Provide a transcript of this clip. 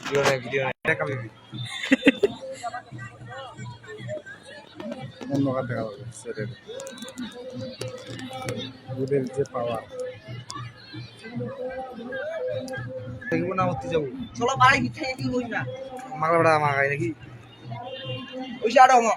Video নেই video নেই। এটা কামি অন্ধকার দেখা যাবে সেটের দুধের যে পাওয়ার দেখব না উঠতে যাব। চলো বাড়ি গিয়ে কি হইস না মাগলা বড়া মাগাই নাকি? ওই যে আরও আমার